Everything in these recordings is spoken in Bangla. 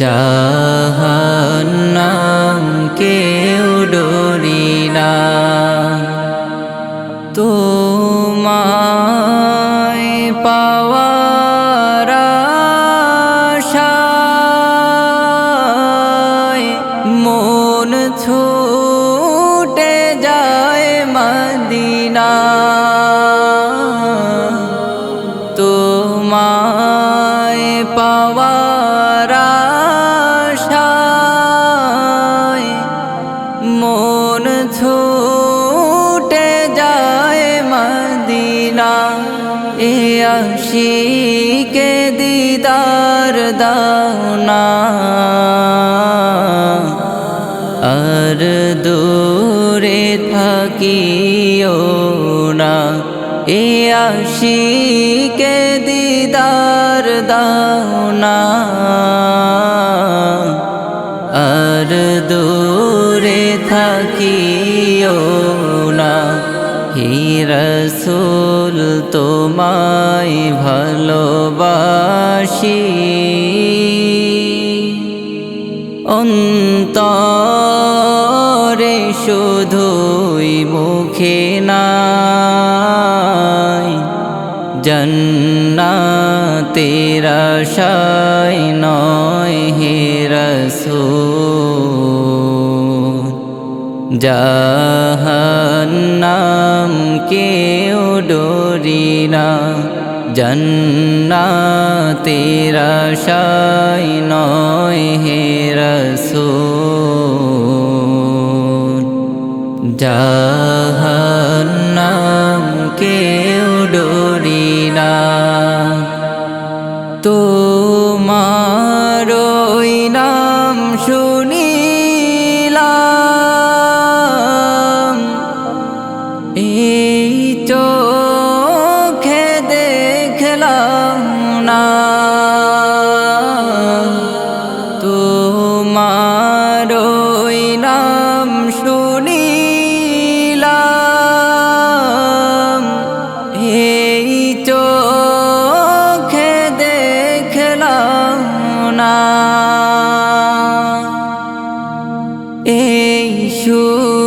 জাহান্নাম কেউ আশিকে দিদার দাওনা। আর দূরে থাকিও না, এ আশিকে দিদার দাওনা। আর দূরে থাকিও না হিরসুল তোমায় ভালোবাসি। অন্তরে শুধুই মুখে নাই জন্নাতের আশায় নয় হে রসূল। জাহান্নাম না জন্নাতের আশায় নয় হে রসূল। জাহান্নাম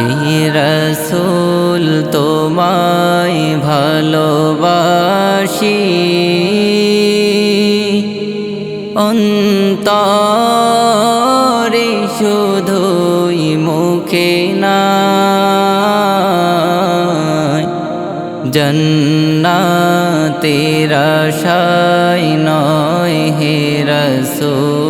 হে রসুল তোমায় ভালোবাসি। অন্তরে শুধুই মুখে নাই। জন্নাতের আশায় নয় হে রসূল।